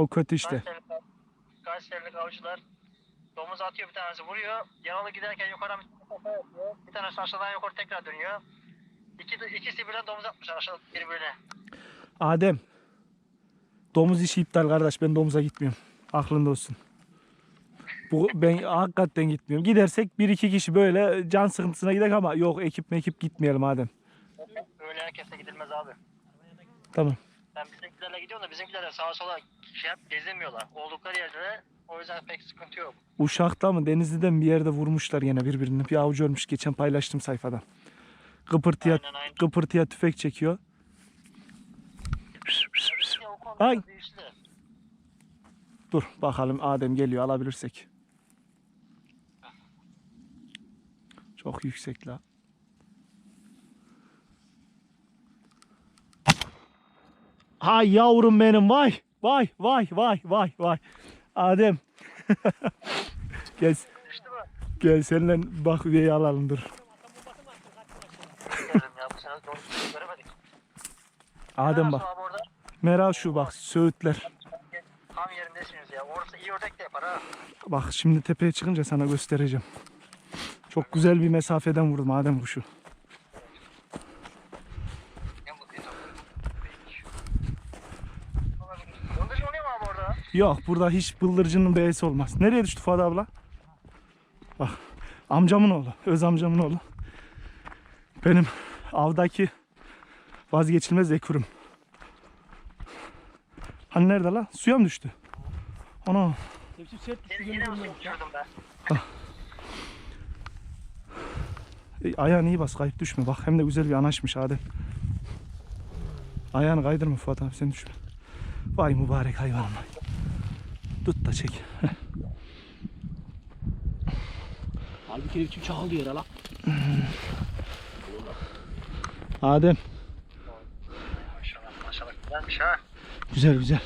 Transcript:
O kötü işte. Kayserilik, Kayserilik avcılar domuz atıyor bir tanesi vuruyor. Yaralı giderken yukarı bir tanesi aşağıdan yukarı tekrar dönüyor. İki, ikisi birden domuz atmışlar aşağı birbirine. Adem. Domuz işi iptal kardeş. Ben domuza gitmiyorum. Aklında olsun. Bu ben hakikaten gitmiyorum. Gidersek bir iki kişi böyle can sıkıntısına gidelim ama yok ekip mekip gitmeyelim Adem. Öyle herkese gidilmez abi. Tamam. Ben bizimkilerle gidiyorum da bizimkiler de sağa sola şey yap, gezemiyorlar. Oldukları yerde de o yüzden pek sıkıntı yok. Uşak'ta mı Denizli'de mi bir yerde vurmuşlar yine birbirini. Bir avcı ölmüş geçen paylaştım sayfada. Kıpırtıya, Aynen aynen. kıpırtıya tüfek çekiyor. Ya o konuda Ay. Dur bakalım Adem geliyor alabilirsek. Çok yüksek la. Hay yavrum benim vay vay vay vay vay vay. Adem. gel, gel seninle bak üyeyi alalım dur. Adem bak. Meral şu bak Söğütler. Tam yerindesiniz ya. Orası iyi ördek de yapar ha. Bak şimdi tepeye çıkınca sana göstereceğim. Çok güzel bir mesafeden vurdum Adem kuşu. Yok burada hiç bıldırcının B'si olmaz. Nereye düştü Fuat abla? Bak amcamın oğlu. Öz amcamın oğlu. Benim avdaki vazgeçilmez ekurum. Hani nerede lan? Suya mı düştü? Ana. Yine, yine mi su uçurdum ben? E, ayağını iyi bas kayıp düşme. Bak hem de güzel bir anaçmış Adem. Ayağını kaydırma Fuat abi sen düşme. Vay mübarek hayvanım vay. Tut da çek. Halbuki herif çağıl diyor la. Adem Maşallah maşallah. Güzelmiş ha. güzel güzel.